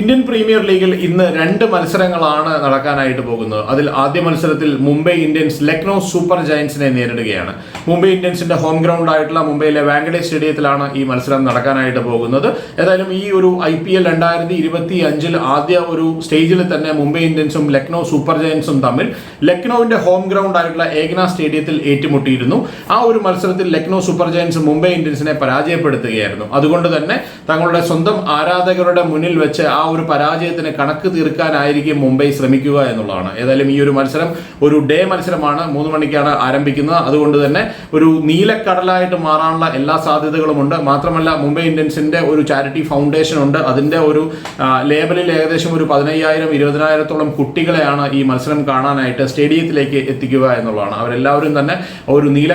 Indian premier ലീഗിൽ ഇന്ന് രണ്ട് മത്സരങ്ങളാണ് നടക്കാനായിട്ട് പോകുന്നത്. അതിൽ ആദ്യ മത്സരത്തിൽ മുംബൈ ഇന്ത്യൻസ് ലക്നൗ സൂപ്പർ ജയൻസിനെ നേരിടുകയാണ്. മുംബൈ ഇന്ത്യൻസിന്റെ ഹോം ഗ്രൗണ്ട് ആയിട്ടുള്ള മുംബൈയിലെ വാങ്കഡേ സ്റ്റേഡിയത്തിലാണ് ഈ മത്സരം നടക്കാനായിട്ട് പോകുന്നത്. ഏതായാലും ഈ ഒരു ഐ പി എൽ രണ്ടായിരത്തി ഇരുപത്തി അഞ്ചിൽ ആദ്യ ഒരു സ്റ്റേജിൽ തന്നെ മുംബൈ ഇന്ത്യൻസും ലക്നൗ സൂപ്പർ ജയൻസും തമ്മിൽ ലക്നൌവിന്റെ ഹോം ഗ്രൗണ്ട് ആയിട്ടുള്ള ഏകന സ്റ്റേഡിയത്തിൽ ഏറ്റുമുട്ടിയിരുന്നു. ആ ഒരു മത്സരത്തിൽ ലക്നൗ സൂപ്പർ ജയൻസ് മുംബൈ ഇന്ത്യൻസിനെ പരാജയപ്പെടുത്തുകയായിരുന്നു. അതുകൊണ്ട് തന്നെ തങ്ങളുടെ സ്വന്തം ആരാധകരുടെ മുന്നിൽ വെച്ച് ആ ഒരു പരാജയത്തിന് കണക്ക് തീർക്കാനായിരിക്കും മുംബൈ ശ്രമിക്കുക എന്നുള്ളതാണ്. ഏതായാലും ഈ ഒരു മത്സരം ഒരു ഡേ മത്സരമാണ്. മൂന്ന് മണിക്കാണ് ആരംഭിക്കുന്നത്. അതുകൊണ്ട് തന്നെ ഒരു നീലക്കടലായിട്ട് മാറാനുള്ള എല്ലാ സാധ്യതകളും ഉണ്ട് മാത്രമല്ല മുംബൈ ഇന്ത്യൻസിന്റെ ഒരു ചാരിറ്റി ഫൗണ്ടേഷൻ ഉണ്ട്. അതിന്റെ ഒരു ലേബലിൽ ഏകദേശം ഒരു പതിനയ്യായിരം ഇരുപതിനായിരത്തോളം കുട്ടികളെയാണ് ഈ മത്സരം കാണാനായിട്ട് സ്റ്റേഡിയത്തിലേക്ക് എത്തിക്കുക എന്നുള്ളതാണ്. അവരെല്ലാവരും തന്നെ ഒരു നീല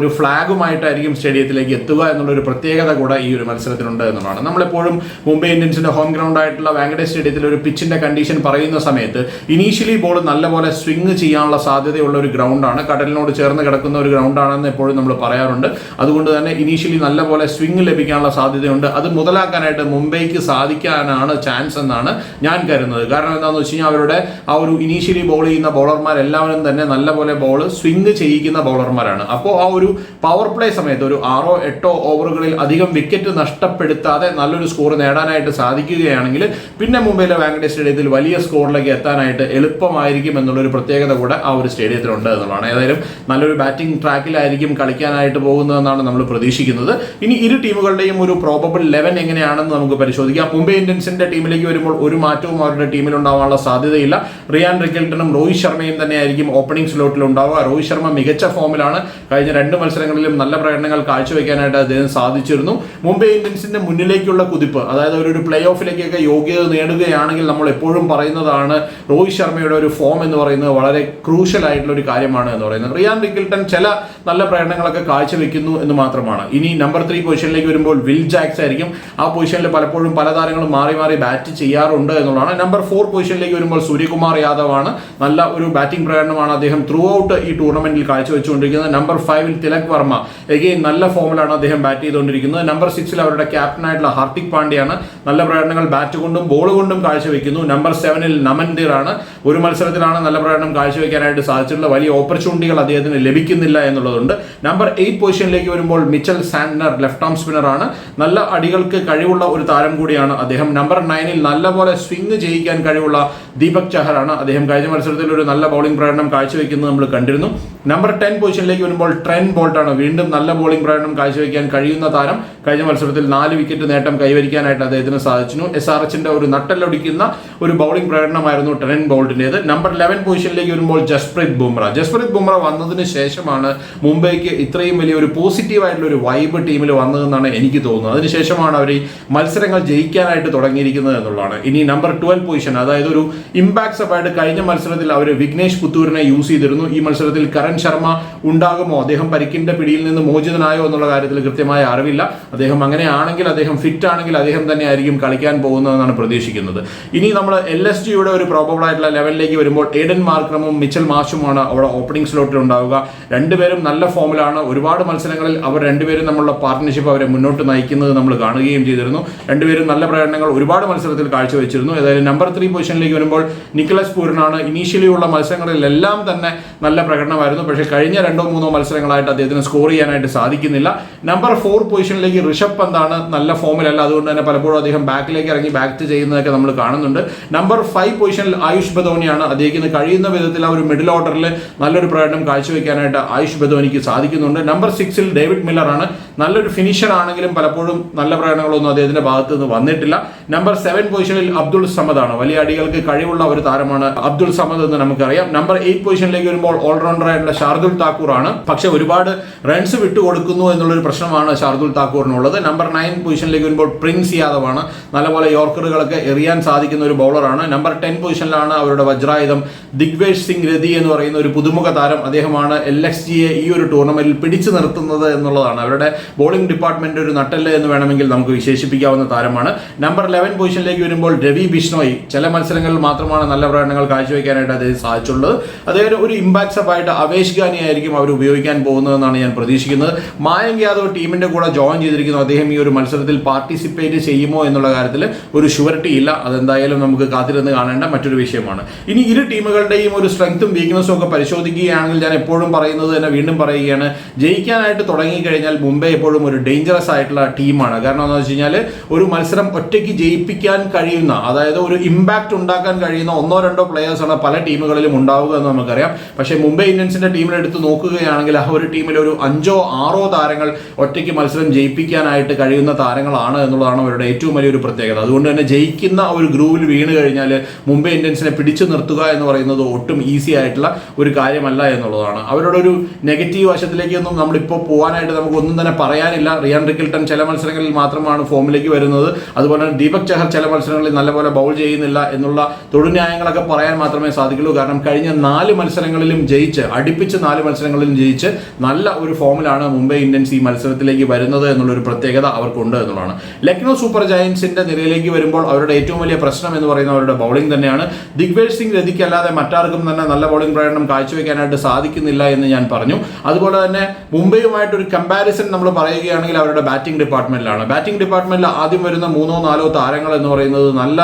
ഒരു ഫ്ലാഗുമായിട്ടായിരിക്കും സ്റ്റേഡിയത്തിലേക്ക് എത്തുക എന്നുള്ള ഒരു പ്രത്യേകത കൂടെ ഈ ഒരു മത്സരത്തിനുണ്ട് എന്നുള്ളതാണ്. നമ്മളെപ്പോഴും മുംബൈ ഇന്ത്യൻസിന്റെ ഹോം ഗ്രൗണ്ട് ആയിട്ടുള്ള വാങ്കഡേ സ്റ്റേഡിയത്തിൽ ഒരു പിച്ചിന്റെ കണ്ടീഷൻ പറയുന്ന സമയത്ത് ഇനീഷ്യലി ബോൾ നല്ലപോലെ സ്വിങ് ചെയ്യാനുള്ള സാധ്യതയുള്ള ഒരു ഗ്രൗണ്ടാണ് കടലിനോട് ചേർന്ന് കിടക്കുന്ന ഒരു ഗ്രൗണ്ടാണെന്ന് എപ്പോഴും നമ്മൾ പറയാറുണ്ട്. അതുകൊണ്ട് തന്നെ ഇനീഷ്യലി നല്ലപോലെ സ്വിങ് ലഭിക്കാനുള്ള സാധ്യതയുണ്ട്. അത് മുതലാക്കാനായിട്ട് മുംബൈക്ക് സാധിക്കാനാണ് ചാൻസ് എന്നാണ് ഞാൻ കരുതുന്നത്. കാരണം എന്താണെന്ന് വെച്ച് കഴിഞ്ഞാൽ അവരുടെ ആ ഒരു ഇനീഷ്യലി ബോൾ ചെയ്യുന്ന ബോളർമാർ എല്ലാവരും തന്നെ നല്ലപോലെ ബോൾ സ്വിങ് ചെയ്യിക്കുന്ന ബോളർമാരാണ് അപ്പോൾ ആ ഒരു പവർ പ്ലേ സമയത്ത് ഒരു ആറോ എട്ടോ ഓവറുകളിൽ അധികം വിക്കറ്റ് നഷ്ടപ്പെടുത്താതെ നല്ലൊരു സ്കോർ നേടാനായിട്ട് സാധിക്കുകയാണെങ്കിൽ പിന്നെ മുംബൈയിലെ വാങ്കഡേ സ്റ്റേഡിയത്തിൽ വലിയ സ്കോറിലേക്ക് എത്താനായിട്ട് എളുപ്പമായിരിക്കും എന്നുള്ളൊരു പ്രത്യേകത കൂടെ ആ ഒരു സ്റ്റേഡിയത്തിലുണ്ട് എന്നുള്ളതാണ്. ഏതായാലും നല്ലൊരു ബാറ്റിംഗ് ട്രാക്കിലായിരിക്കും കളിക്കാനായിട്ട് പോകുന്നതെന്നാണ് നമ്മൾ പ്രതീക്ഷിക്കുന്നത്. ഇനി ഇരു ടീമുകളുടെയും ഒരു പ്രോബബിൾ ലെവൻ എങ്ങനെയാണെന്ന് നമുക്ക് പരിശോധിക്കാം. മുംബൈ ഇന്ത്യൻസിന്റെ ടീമിലേക്ക് വരുമ്പോൾ ഒരു മാറ്റവും അവരുടെ ടീമിൽ ഉണ്ടാവാനുള്ള സാധ്യതയില്ല. റിയാൻ റിക്കൽട്ടനും രോഹിത് ശർമ്മയും തന്നെയായിരിക്കും ഓപ്പണിംഗ് സ്ലോട്ടിൽ ഉണ്ടാവുക രോഹിത് ശർമ്മ മികച്ച ഫോമിലാണ് കഴിഞ്ഞ രണ്ട് മത്സരങ്ങളിലും നല്ല പ്രകടനങ്ങൾ കാഴ്ചവെക്കാനായിട്ട് അദ്ദേഹം സാധിച്ചിരുന്നു. മുംബൈ ഇന്ത്യൻസിന്റെ മുന്നിലേക്കുള്ള കുതിപ്പ് അതായത് അവരൊരു പ്ലേ ഓഫിലേക്കൊക്കെ യോഗ്യത നേടുകയാണെങ്കിൽ നമ്മൾ എപ്പോഴും പറയുന്നതാണ് രോഹിത് ശർമ്മയുടെ ഒരു ഫോം എന്ന് പറയുന്നത് വളരെ ക്രൂഷ്യൽ ആയിട്ടുള്ള ഒരു കാര്യമാണ് എന്ന് പറയുന്നത്. റിയാൻ റിക്കിൾട്ടൺ ചില നല്ല പ്രകടനങ്ങളൊക്കെ കാഴ്ചവെക്കുന്നു എന്ന് മാത്രമാണ്. ഇനി നമ്പർ ത്രീ പൊസിഷനിലേക്ക് വരുമ്പോൾ വിൽ ജാക്സ് ആയിരിക്കും. ആ പൊസിഷനിൽ പലപ്പോഴും പല താരങ്ങളും മാറി മാറി ബാറ്റ് ചെയ്യാറുണ്ട് എന്നുള്ളതാണ്. നമ്പർ ഫോർ പൊസിഷനിലേക്ക് വരുമ്പോൾ സൂര്യകുമാർ യാദവ് ആണ്. നല്ല ഒരു ബാറ്റിംഗ് പ്രകടനമാണ് അദ്ദേഹം ത്രൂ ഔട്ട് ഈ ടൂർണമെന്റിൽ കാഴ്ചവെച്ചുകൊണ്ടിരിക്കുന്നത്. നമ്പർ ഫൈവിൽ തിലക് വർമ്മ എഗെയിൻ നല്ല ഫോമിലാണ് അദ്ദേഹം ബാറ്റ് ചെയ്തുകൊണ്ടിരിക്കുന്നത്. നമ്പർ സിക്സിൽ അവരുടെ ക്യാപ്റ്റനായിട്ടുള്ള ഹാർദിക് പാണ്ഡ്യയാണ്. നല്ല പ്രകടനങ്ങൾ ബാറ്റ് ബോൾ കൊണ്ടും കാഴ്ചവെക്കുന്നു. നമ്പർ സെവനിൽ ആണ് ഒരു മത്സരത്തിലാണ് നല്ല പ്രകടനം കാഴ്ചവെക്കാനായിട്ട് സാധിച്ചിട്ടുള്ള വലിയ ഓപ്പർച്യൂണിറ്റികൾ അദ്ദേഹത്തിന് ലഭിക്കുന്നില്ല എന്നുള്ളതുണ്ട്. നമ്പർ എയ്റ്റ് പൊസിഷനിലേക്ക് വരുമ്പോൾ Mitchell Santner left arm spinner ആണ്. നല്ല അടികൾക്ക് കഴിവുള്ള ഒരു താരം കൂടിയാണ് അദ്ദേഹം. നമ്പർ നയനിൽ നല്ലപോലെ സ്വിംഗ് ചെയ്യിക്കാൻ കഴിവുള്ള ദീപക് ചഹറാണ് അദ്ദേഹം കഴിഞ്ഞ മത്സരത്തിൽ ഒരു നല്ല ബൗളിംഗ് പ്രകടനം കാഴ്ചവെക്കുന്നത് നമ്മൾ കണ്ടിരുന്നു. നമ്പർ ടെൻ പൊസിഷനിലേക്ക് വരുമ്പോൾ ട്രെൻ ബോൾട്ടാണ് വീണ്ടും നല്ല ബോളിംഗ് പ്രകടനം കാഴ്ചവെക്കാൻ കഴിയുന്ന താരം. കഴിഞ്ഞ മത്സരത്തിൽ നാല് വിക്കറ്റ് നേട്ടം കൈവരിക്കാനായിട്ട് അദ്ദേഹത്തിന് സാധിച്ചു എസ് ആർ എച്ചിന്റെ ഒരു നട്ടലൊടിക്കുന്ന ഒരു ബൗളിംഗ് പ്രകടനമായിരുന്നു ട്രെൻ ബോൾട്ടിന്റെത് നമ്പർ ലെവൻ പൊസിഷനിലേക്ക് വരുമ്പോൾ ജസ്പ്രീത് ബുംറ ജസ്പ്രീത് ബുംറ വന്നതിന് ശേഷമാണ് മുംബൈക്ക് ഇത്രയും വലിയ ഒരു പോസിറ്റീവ് ആയിട്ടുള്ള ഒരു വൈബ് ടീമിൽ വന്നതെന്നാണ് എനിക്ക് തോന്നുന്നത്. അതിനുശേഷമാണ് അവർ മത്സരങ്ങൾ ജയിക്കാനായിട്ട് തുടങ്ങിയിരിക്കുന്നത് എന്നുള്ളതാണ്. ഇനി നമ്പർ ട്വൽവ് പൊസിഷൻ അതായത് ഒരു ഇമ്പാക്ട് സബായിട്ട് കഴിഞ്ഞ മത്സരത്തിൽ അവർ വിഘ്നേഷ് പുത്തൂരിനെ യൂസ് ചെയ്തിരുന്നു. ഈ മത്സരത്തിൽ കരൺ ശർമ്മ ഉണ്ടാകുമോ? അദ്ദേഹം പരിക്കിന്റെ പിടിയിൽ നിന്ന് മോചിതനായോ എന്നുള്ള കാര്യത്തിൽ കൃത്യമായ അറിവില്ല. അദ്ദേഹം അങ്ങനെ ആണെങ്കിൽ അദ്ദേഹം ഫിറ്റ് ആണെങ്കിൽ അദ്ദേഹം തന്നെ ആയിരിക്കും കളിക്കാൻ പോകുന്നതെന്നാണ് പ്രതീക്ഷിക്കുന്നത്. ഇനി നമ്മൾ എൽ എസ് ജിയുടെ ഒരു പ്രോബബിൾ ആയിട്ടുള്ള ലെവലിലേക്ക് വരുമ്പോൾ ഏഡൻ മാർക്രമും മിച്ചൽ മാഷുമാണ് അവിടെ ഓപ്പണിംഗ് സ്ലോട്ടിൽ ഉണ്ടാവുക. രണ്ടുപേരും നല്ല ഫോമിലാണ് ഒരുപാട് മത്സരങ്ങളിൽ അവർ രണ്ടുപേരും നമ്മളുടെ പാർട്ട്ണർഷിപ്പ് അവരെ മുന്നോട്ട് നയിക്കുന്നത് നമ്മൾ കാണുകയും ചെയ്തിരുന്നു. രണ്ടുപേരും നല്ല പ്രകടനങ്ങൾ ഒരുപാട് മത്സരത്തിൽ കാഴ്ചവെച്ചിരുന്നു. ഏതായാലും നമ്പർ ത്രീ പൊസിഷനിലേക്ക് വരുമ്പോൾ നിക്കലസ് പൂരനാണ് ഇനീഷ്യലി ഉള്ള മത്സരങ്ങളിലെല്ലാം തന്നെ നല്ല പ്രകടനമായിരുന്നു. പക്ഷേ കഴിഞ്ഞ രണ്ടോ മൂന്നോ മത്സരങ്ങളായിട്ട് അദ്ദേഹത്തിന് സ്കോർ ചെയ്യാനായിട്ട് സാധിക്കുന്നില്ല. നമ്പർ ഫോർ പൊസിഷനിലേക്ക് ഋഷഭ് പന്താണ് നല്ല ഫോമിലല്ല അതുകൊണ്ട് തന്നെ പലപ്പോഴും അദ്ദേഹം ബാക്കിലേക്ക് ഇറങ്ങി ബാക്ക് ചെയ്യുന്നതൊക്കെ നമ്മൾ കാണുന്നുണ്ട്. നമ്പർ ഫൈവ് പൊസിഷനിൽ ആയുഷ് ബദോനിയാണ് അദ്ദേഹത്തിന് കഴിയുന്ന വിധത്തിൽ ആ ഒരു മിഡിൽ ഓർഡറിൽ നല്ലൊരു പ്രകടനം കാഴ്ചവെക്കാനായിട്ട് ആയുഷ് ബദോനിക്ക് സാധിക്കുന്നുണ്ട്. നമ്പർ സിക്സിൽ ഡേവിഡ് മില്ലർ ആണ് നല്ലൊരു ഫിനിഷർ ആണെങ്കിലും പലപ്പോഴും നല്ല പ്രകടനങ്ങളൊന്നും അദ്ദേഹത്തിന്റെ ഭാഗത്തുനിന്ന് വന്നിട്ടില്ല. നമ്പർ സെവൻ പൊസിഷനിൽ അബ്ദുൾ സമദാണ്. വലിയ അടികൾക്ക് കഴിവുള്ള ഒരു താരമാണ് അബ്ദുൾ സമദ് എന്ന് നമുക്കറിയാം. നമ്പർ എയ്റ്റ് പൊസിഷനിലേക്ക് വരുമ്പോൾ ഓൾറൗണ്ടർ ആയിട്ടുള്ള ഷാർദുൽ താക്കൂർ ആണ് പക്ഷെ ഒരുപാട് റൺസ് വിട്ടുകൊടുക്കുന്നു എന്നുള്ളൊരു പ്രശ്നമാണ് ഷാർദുൽ താക്കൂറിനുള്ളത്. നമ്പർ നയൻ പൊസിഷനിലേക്ക് വരുമ്പോൾ പ്രിൻസ് യാദവ് ആണ് നല്ലപോലെ യോർക്കറുകളൊക്കെ എറിയാൻ സാധിക്കുന്ന ഒരു ബൗളറാണ് നമ്പർ ടെൻ പൊസിഷനിലാണ് അവരുടെ വജ്രായുധം ദിഗ്വേഷ് സിംഗ് രതി എന്ന് പറയുന്ന ഒരു പുതുമുഖ താരം അദ്ദേഹമാണ് എൽ എക്സ് ജിയെ ഈ ഒരു ടൂർണമെന്റിൽ പിടിച്ചു നിർത്തുന്നത് എന്നുള്ളതാണ്. അവരുടെ ബോളിംഗ് ഡിപ്പാർട്ട്മെന്റ് ഒരു നട്ടല്ല എന്ന് വേണമെങ്കിൽ നമുക്ക് വിശേഷിപ്പിക്കാവുന്ന താരമാണ്. നമ്പർ ലെവൻ പൊസിഷനിലേക്ക് വരുമ്പോൾ രവി ബിഷ്ണോയി. ചില മത്സരങ്ങളിൽ മാത്രമാണ് നല്ല പ്രകടനങ്ങൾ കാഴ്ചവെക്കാനായിട്ട് അദ്ദേഹം സാധിച്ചുള്ളത്. അദ്ദേഹം ഒരു ഇമ്പാക്ട് സപ്പായിട്ട് അവേഷ് മഹേഷ് ആയിരിക്കും അവർ ഉപയോഗിക്കാൻ പോകുന്നതെന്നാണ് ഞാൻ പ്രതീക്ഷിക്കുന്നത്. മായങ്ക് യാദവ് ടീമിന്റെ കൂടെ ജോയിൻ ചെയ്തിരിക്കുന്നു. അദ്ദേഹം ഈ ഒരു മത്സരത്തിൽ പാർട്ടിസിപ്പേറ്റ് ചെയ്യുമോ എന്നുള്ള കാര്യത്തിൽ ഒരു ഷുവർട്ടി ഇല്ല. അതെന്തായാലും നമുക്ക് കാത്തിരുന്ന് കാണേണ്ട മറ്റൊരു വിഷയമാണ്. ഇനി ഇരു ടീമുകളുടെയും ഒരു സ്ട്രെങ്ത്തും വീക്ക്നസ്സും ഒക്കെ പരിശോധിക്കുകയാണെങ്കിൽ ഞാൻ എപ്പോഴും പറയുന്നത് തന്നെ വീണ്ടും പറയുകയാണ്. ജയിക്കാനായിട്ട് തുടങ്ങിക്കഴിഞ്ഞാൽ മുംബൈ എപ്പോഴും ഒരു ഡേഞ്ചറസ് ആയിട്ടുള്ള ടീമാണ്. കാരണം എന്താണെന്ന് വെച്ച് കഴിഞ്ഞാൽ ഒരു മത്സരം ഒറ്റയ്ക്ക് ജയിപ്പിക്കാൻ കഴിയുന്ന അതായത് ഒരു ഇമ്പാക്റ്റ് ഉണ്ടാക്കാൻ കഴിയുന്ന ഒന്നോ രണ്ടോ പ്ലേയേഴ്സാണ് പല ടീമുകളിലും ഉണ്ടാവുക എന്ന് നമുക്കറിയാം. പക്ഷേ മുംബൈ ഇന്ത്യൻസിന്റെ ടീമിനെ ടീമിനെടുത്ത് നോക്കുകയാണെങ്കിൽ ആ ഒരു ടീമിൽ ഒരു അഞ്ചോ ആറോ താരങ്ങൾ ഒറ്റയ്ക്ക് മത്സരം ജയിപ്പിക്കാനായിട്ട് കഴിയുന്ന താരങ്ങളാണ് എന്നുള്ളതാണ് അവരുടെ ഏറ്റവും വലിയൊരു പ്രത്യേകത. അതുകൊണ്ട് തന്നെ ജയിക്കുന്ന ഒരു ഗ്രൂവിൽ വീണ് കഴിഞ്ഞാൽ മുംബൈ ഇന്ത്യൻസിനെ പിടിച്ചു നിർത്തുക എന്ന് പറയുന്നത് ഒട്ടും ഈസി ആയിട്ടുള്ള ഒരു കാര്യമല്ല എന്നുള്ളതാണ്. അവരുടെ ഒരു നെഗറ്റീവ് വശത്തിലേക്കൊന്നും നമ്മളിപ്പോൾ പോകാനായിട്ട് നമുക്കൊന്നും തന്നെ പറയാനില്ല. റിയാൻ റിക്കിൽട്ടൺ ചില മത്സരങ്ങളിൽ മാത്രമാണ് ഫോമിലേക്ക് വരുന്നത്. അതുപോലെ തന്നെ ദീപക് ചഹർ ചില മത്സരങ്ങളിൽ നല്ലപോലെ ബൗൾ ചെയ്യുന്നില്ല എന്നുള്ള തൊടുന്യായങ്ങളൊക്കെ പറയാൻ മാത്രമേ സാധിക്കുള്ളൂ. കാരണം കഴിഞ്ഞ നാല് മത്സരങ്ങളിലും ജയിച്ച് അടുപ്പിച്ച് നാല് മത്സരങ്ങളിലും ജയിച്ച് നല്ല ഒരു ഫോമിലാണ് മുംബൈ ഇന്ത്യൻസ് ഈ മത്സരത്തിലേക്ക് വരുന്നത് എന്നുള്ളൊരു പ്രത്യേകത അവർക്കുണ്ട് എന്നുള്ളതാണ്. ലക്നൗ സൂപ്പർ ജയൻസിന്റെ നിരയിലേക്ക് വരുമ്പോൾ അവരുടെ ഏറ്റവും വലിയ പ്രശ്നം എന്ന് പറയുന്നത് അവരുടെ ബൗളിംഗ് തന്നെയാണ്. ദിഗ്വേജ് സിംഗ് രതിക്കല്ലാതെ മറ്റാർക്കും തന്നെ നല്ല ബൗളിംഗ് പ്രകടനം കാഴ്ചവെക്കാനായിട്ട് സാധിക്കുന്നില്ല എന്ന് ഞാൻ പറഞ്ഞു. അതുപോലെ തന്നെ മുംബൈയുമായിട്ട് ഒരു കമ്പാരിസൺ നമ്മൾ പറയുകയാണെങ്കിൽ അവരുടെ ബാറ്റിംഗ് ഡിപ്പാർട്ട്മെന്റിലാണ് ബാറ്റിംഗ് ഡിപ്പാർട്ട്മെന്റിൽ ആദ്യം വരുന്ന മൂന്നോ നാലോ താരങ്ങൾ എന്ന് പറയുന്നത് നല്ല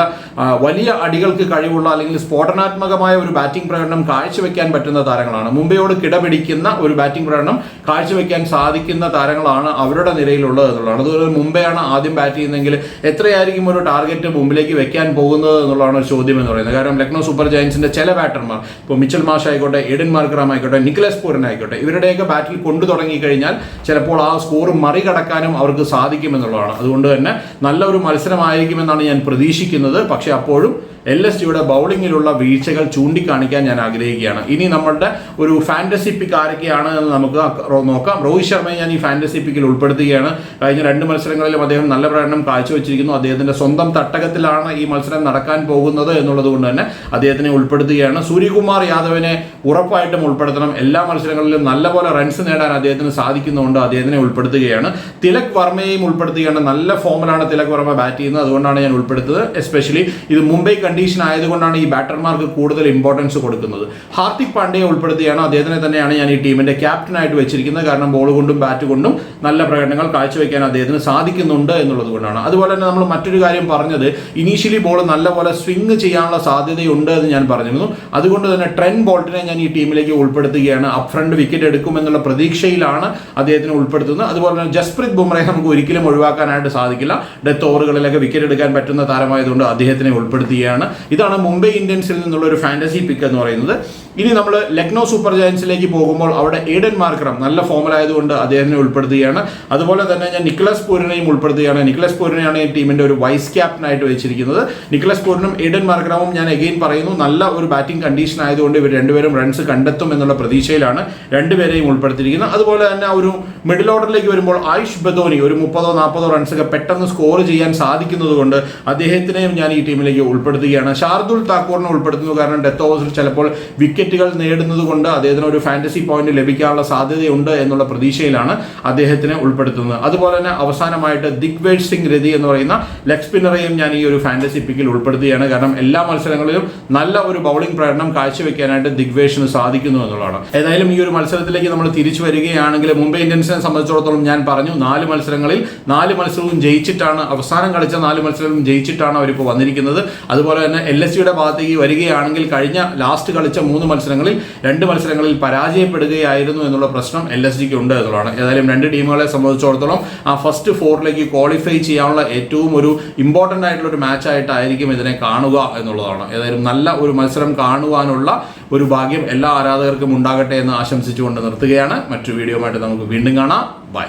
വലിയ അടികൾക്ക് കഴിവുള്ള അല്ലെങ്കിൽ സ്ഫോടനാത്മകമായ ഒരു ബാറ്റിംഗ് പ്രകടനം കാഴ്ചവെക്കാൻ പറ്റുന്ന താരങ്ങളാണ്. മുംബൈയോട് കിടപിടിക്കുന്ന ഒരു ബാറ്റിംഗ് പ്രകടനം കാഴ്ചവെക്കാൻ സാധിക്കുന്ന താരങ്ങളാണ് അവരുടെ നിരയിലുള്ളത് എന്നുള്ളതാണ്. അതുപോലെ മുംബൈയാണ് ആദ്യം ബാറ്റ് ചെയ്യുന്നതെങ്കിൽ എത്രയായിരിക്കും ഒരു ടാർഗറ്റ് മുമ്പിലേക്ക് വെക്കാൻ പോകുന്നത് എന്നുള്ളതാണ് ഒരു ചോദ്യം എന്ന് പറയുന്നത്. കാരണം ലക്നൗ സൂപ്പർ ജയൻസിന്റെ ചില ബാറ്റർമാർ ഇപ്പോൾ മിച്ചൽ മാഷ് ആയിക്കോട്ടെ എഡിൻ മാർഗ്രാം ആയിക്കോട്ടെ നിക്കലസ് പൂരൻ ആയിക്കോട്ടെ ഇവരുടെയൊക്കെ ബാറ്റിൽ കൊണ്ടു തുടങ്ങി കഴിഞ്ഞാൽ ചിലപ്പോൾ ആ സ്കോർ മറികടക്കാനും അവർക്ക് സാധിക്കുമെന്നുള്ളതാണ്. അതുകൊണ്ട് തന്നെ നല്ലൊരു മത്സരമായിരിക്കുമെന്നാണ് ഞാൻ പ്രതീക്ഷിക്കുന്നത്. പക്ഷേ അപ്പോഴും എൽ എസ് ജിയുടെ ബൗളിങ്ങിലുള്ള വീഴ്ചകൾ ചൂണ്ടിക്കാണിക്കാൻ ഞാൻ ആഗ്രഹിക്കുകയാണ്. ഇനി നമ്മളുടെ ഒരു ഫാന്റസി പിക്ക് ആരൊക്കെയാണ് എന്ന് നമുക്ക് നോക്കാം. രോഹിത് ശർമ്മയെ ഞാൻ ഈ ഫാന്റസി പിക്കിൽ ഉൾപ്പെടുത്തുകയാണ്. കഴിഞ്ഞ രണ്ട് മത്സരങ്ങളിലും അദ്ദേഹം നല്ല പ്രകടനം കാഴ്ചവെച്ചിരിക്കുന്നു. അദ്ദേഹത്തിന്റെ സ്വന്തം തട്ടകത്തിലാണ് ഈ മത്സരം നടക്കാൻ പോകുന്നത് എന്നുള്ളത് കൊണ്ട് തന്നെ അദ്ദേഹത്തിനെ ഉൾപ്പെടുത്തുകയാണ്. സൂര്യകുമാർ യാദവിനെ ഉറപ്പായിട്ടും ഉൾപ്പെടുത്തണം. എല്ലാ മത്സരങ്ങളിലും നല്ലപോലെ റൺസ് നേടാൻ അദ്ദേഹത്തിന് സാധിക്കുന്നതുകൊണ്ട് അദ്ദേഹത്തിനെ ഉൾപ്പെടുത്തുകയാണ്. തിലക് വർമ്മയെയും ഉൾപ്പെടുത്തുകയാണ്. നല്ല ഫോമിലാണ് തിലക് വർമ്മ ബാറ്റ് ചെയ്യുന്നത്. അതുകൊണ്ടാണ് ഞാൻ ഉൾപ്പെടുത്തുന്നത്. എസ്പെഷ്യലി ഇത് മുംബൈ കണ്ടീഷൻ ആയതുകൊണ്ടാണ് ഈ ബാറ്റർമാർക്ക് കൂടുതൽ ഇമ്പോർട്ടൻസ് കൊടുക്കുന്നത്. ഹാർദിക് പാണ്ഡ്യയെ ഉൾപ്പെടുത്തിയാണ് അദ്ദേഹത്തിനെ തന്നെയാണ് ഞാൻ ഈ ടീമിന്റെ ക്യാപ്റ്റനായിട്ട് വെച്ചിരിക്കുന്നത്. കാരണം ബോൾ കൊണ്ടും ബാറ്റ് കൊണ്ടും നല്ല പ്രകടനങ്ങൾ കാഴ്ചവെക്കാൻ അദ്ദേഹത്തിന് സാധിക്കുന്നുണ്ട് എന്നുള്ളത് കൊണ്ടാണ്. അതുപോലെ തന്നെ നമ്മൾ മറ്റൊരു കാര്യം പറഞ്ഞത് ഇനീഷ്യലി ബോൾ നല്ലപോലെ സ്വിങ് ചെയ്യാനുള്ള സാധ്യതയുണ്ട് എന്ന് ഞാൻ പറഞ്ഞിരുന്നു. അതുകൊണ്ട് തന്നെ ട്രെൻ ബോൾട്ടിനെ ഞാൻ ഈ ടീമിലേക്ക് ഉൾപ്പെടുത്തുകയാണ്. അപ് ഫ്രണ്ട് വിക്കറ്റ് എടുക്കുമെന്നുള്ള പ്രതീക്ഷയിലാണ് അദ്ദേഹത്തിന് ഉൾപ്പെടുത്തുന്നത്. അതുപോലെ തന്നെ ജസ്പ്രീത് ബുംറയെ നമുക്ക് ഒരിക്കലും ഒഴിവാക്കാനായിട്ട് സാധിക്കില്ല. ഡെത്ത് ഓവറുകളിലൊക്കെ വിക്കറ്റ് എടുക്കാൻ പറ്റുന്ന താരമായതുകൊണ്ട് അദ്ദേഹത്തിനെ ഉൾപ്പെടുത്തുകയാണ്. ഇതാണ് മുംബൈ ഇന്ത്യൻസിൽ നിന്നുള്ള ഒരു ഫാന്റസി പിക്ക് എന്ന് പറയുന്നത്. ഇനി നമ്മൾ ലക്നൗ സൂപ്പർ ജയൻസിലേക്ക് പോകുമ്പോൾ അവിടെ ഏഡൻ മാർക്കറം നല്ല ഫോമിലായതുകൊണ്ട് അദ്ദേഹത്തിനെ ഉൾപ്പെടുത്തുകയാണ്. അതുപോലെ തന്നെ ഞാൻ നിക്കലസ് പൂരിനെയും ഉൾപ്പെടുത്തുകയാണ്. നിക്കലസ് പൂരിനെയാണ് ഈ ടീമിന്റെ ഒരു വൈസ് ക്യാപ്റ്റൻ ക്യാപ്റ്റനായിട്ട് വെച്ചിരിക്കുന്നത്. നിക്കലസ് പൂരിനും ഏഡൻ മാർക്കറവും ഞാൻ എഗെയിൻ പറയുന്നു നല്ല ഒരു ബാറ്റിംഗ് കണ്ടീഷൻ ആയതുകൊണ്ട് ഇവർ രണ്ടുപേരും റൺസ് കണ്ടെത്തും എന്നുള്ള പ്രതീക്ഷയിലാണ് രണ്ടുപേരെയും ഉൾപ്പെടുത്തിയിരിക്കുന്നത്. അതുപോലെ തന്നെ ഒരു മിഡിൽ ഓർഡറിലേക്ക് വരുമ്പോൾ ആയുഷ് ബദോനി ഒരു മുപ്പതോ നാൽപ്പതോ റൺസ് ഒക്കെ പെട്ടെന്ന് സ്കോർ ചെയ്യാൻ സാധിക്കുന്നത് കൊണ്ട് അദ്ദേഹത്തിനെയും ഞാൻ ഈ ടീമിലേക്ക് ഉൾപ്പെടുത്തുകയാണ് ഷാർദുൽ താക്കൂറിനെ ഉൾപ്പെടുത്തുന്നു കാരണം ഡെത്ത് ഓവേഴ്സിൽ ചിലപ്പോൾ വിക്കറ്റുകൾ നേടുന്നത് കൊണ്ട് അദ്ദേഹത്തിന് ഒരു ഫാന്റസി പോയിന്റ് ലഭിക്കാനുള്ള സാധ്യതയുണ്ട് എന്നുള്ള പ്രതീക്ഷയിലാണ് അദ്ദേഹത്തിനെ ഉൾപ്പെടുത്തുന്നത്. അതുപോലെ തന്നെ അവസാനമായിട്ട് ദിഗ്വേജ് സിംഗ് രതി എന്ന് പറയുന്ന ലെഗ് സ്പിന്നറെയും ഞാൻ ഈ ഒരു ഫാന്റസി പിക്കിൽ ഉൾപ്പെടുത്തുകയാണ്. കാരണം എല്ലാ മത്സരങ്ങളിലും നല്ല ഒരു ബൗളിംഗ് പ്രകടനം കാഴ്ചവെക്കാനായിട്ട് ദിഗ്വേഷിന് സാധിക്കുന്നു എന്നുള്ളതാണ്. ഏതായാലും ഈ ഒരു മത്സരത്തിലേക്ക് നമ്മൾ തിരിച്ചു വരികയാണെങ്കിൽ മുംബൈ ഇന്ത്യൻസിനെ സംബന്ധിച്ചിടത്തോളം ഞാൻ പറഞ്ഞു നാല് മത്സരങ്ങളിൽ നാല് മത്സരവും ജയിച്ചിട്ടാണ് അവസാനം കളിച്ച നാല് മത്സരവും ജയിച്ചിട്ടാണ് അവരിപ്പോൾ വന്നിരിക്കുന്നത്. അതുപോലെ തന്നെ എൽ എസ് സിയുടെ ഭാഗത്തേക്ക് വരികയാണെങ്കിൽ കഴിഞ്ഞ ലാസ്റ്റ് കളിച്ച മൂന്ന് മത്സരങ്ങളിൽ രണ്ട് മത്സരങ്ങളിൽ പരാജയപ്പെടുകയായിരുന്നു എന്നുള്ള പ്രശ്നം എൽ എസ് ജിക്ക് ഉണ്ട് എന്നുള്ളതാണ്. ഏതായാലും രണ്ട് ടീമുകളെ സംബന്ധിച്ചിടത്തോളം ആ ഫസ്റ്റ് ഫോറിലേക്ക് ക്വാളിഫൈ ചെയ്യാനുള്ള ഏറ്റവും ഒരു ഇമ്പോർട്ടന്റ് ആയിട്ടുള്ള ഒരു മാച്ച് ആയിട്ടായിരിക്കും ഇതിനെ കാണുക എന്നുള്ളതാണ്. ഏതായാലും നല്ല ഒരു മത്സരം കാണുവാനുള്ള ഒരു ഭാഗ്യം എല്ലാ ആരാധകർക്കും ഉണ്ടാകട്ടെ എന്ന് ആശംസിച്ചുകൊണ്ട് നിർത്തുകയാണ്. മറ്റു വീഡിയോ നമുക്ക് വീണ്ടും കാണാം. ബൈ